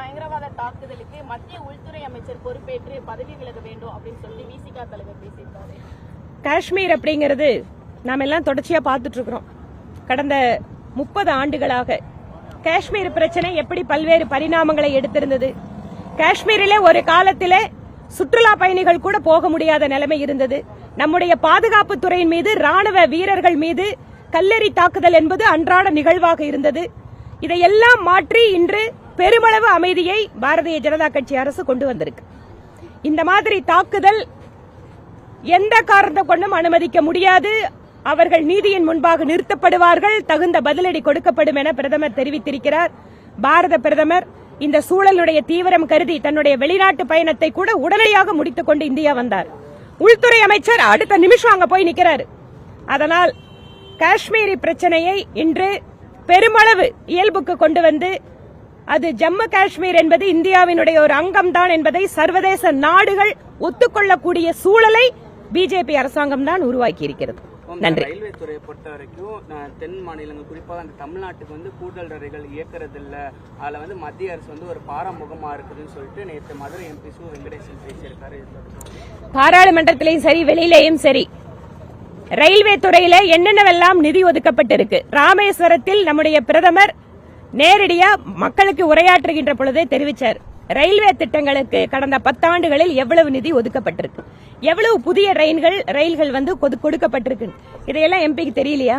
பயங்கரவாத தாக்குதலுக்கு மத்திய உள்துறை அமைச்சர் பொறுப்பேற்று பதவி விலக வேண்டும் அப்படின்னு சொல்லி விசிகா தலைவர் பேசியிருக்காரு. காஷ்மீர் அப்படிங்கிறது நாம் எல்லாம் தொடர்ச்சியா பார்த்துட்டு இருக்கிறோம். கடந்த முப்பது ஆண்டுகளாக காஷ்மீர் பிரச்சனை எப்படி பல்வேறு பரிணாமங்களை எடுத்திருந்தது? காஷ்மீரிலே ஒரு காலத்தில் சுற்றுலா பயணிகள் கூட போக முடியாத நிலைமை இருந்தது. நம்முடைய பாதுகாப்பு துறையின் மீது ராணுவ வீரர்கள் மீது கல்லெறி தாக்குதல் என்பது அன்றாட நிகழ்வாக இருந்தது. இதையெல்லாம் மாற்றி இன்று பெருமளவு அமைதியை பாரதிய ஜனதா கட்சி அரசு கொண்டு வந்திருக்கு. இந்த மாதிரி தாக்குதல் எந்த காரணத்தை கொண்டும் அனுமதிக்க முடியாது. அவர்கள் நீதியின் முன்பாக நிறுத்தப்படுவார்கள். தகுந்த பதிலடி கொடுக்கப்படும் என பிரதமர் தெரிவித்திருக்கிறார். பாரத பிரதமர் இந்த சூழலுடைய தீவிரம் கருதி தன்னுடைய வெளிநாட்டு பயணத்தை கூட உடனடியாக முடித்துக் கொண்டு இந்தியா வந்தார். உள்துறை அமைச்சர் அடுத்த நிமிஷம் அங்க போய் நிக்கிறாரு. அதனால் காஷ்மீரி பிரச்சனையை இன்று பெருமளவு இயல்புக்கு கொண்டு வந்து அது ஜம்மு காஷ்மீர் என்பது இந்தியாவினுடைய ஒரு அங்கம்தான் என்பதை சர்வதேச நாடுகள் ஒத்துக்கொள்ளக்கூடிய சூழலை பிஜேபி அரசாங்கம் தான் உருவாக்கி இருக்கிறது நன்றி. ரயில்வே துறையை பொறுத்த வரைக்கும் தென் மாநிலங்கள் குறிப்பாக அந்த தமிழ்நாட்டுக்கு வந்து கூடுதல் ரயில்கள் இயக்குறது இல்ல அதுல வந்து மத்திய அரசு வந்து ஒரு பாரமுகமா இருக்குதுன்னு சொல்லிட்டு நேற்று மதுரை எம்பி சு வெங்கடேசன் பேசியிருக்காரு. பாராளுமன்றத்திலையும் சரி வெளியிலேயும் சரி ரயில்வே துறையில என்னென்னவெல்லாம் நிதி ஒதுக்கப்பட்டிருக்கு? ராமேஸ்வரத்தில் நம்முடைய பிரதமர் நேரடியாக மக்களுக்கு உரையாற்றுகின்ற பொழுதே தெரிவித்தார் ரயில்வே திட்டங்களுக்கு கடந்த பத்தாண்டுகளில் எவ்வளவு நிதி ஒதுக்கப்பட்டிருக்கு? எவ்வளவு புதிய ரயில்கள் ரயில்கள் வந்து கொடுக்கப்பட்டிருக்கு? இதையெல்லாம் எம்பிக்கு தெரியலையா?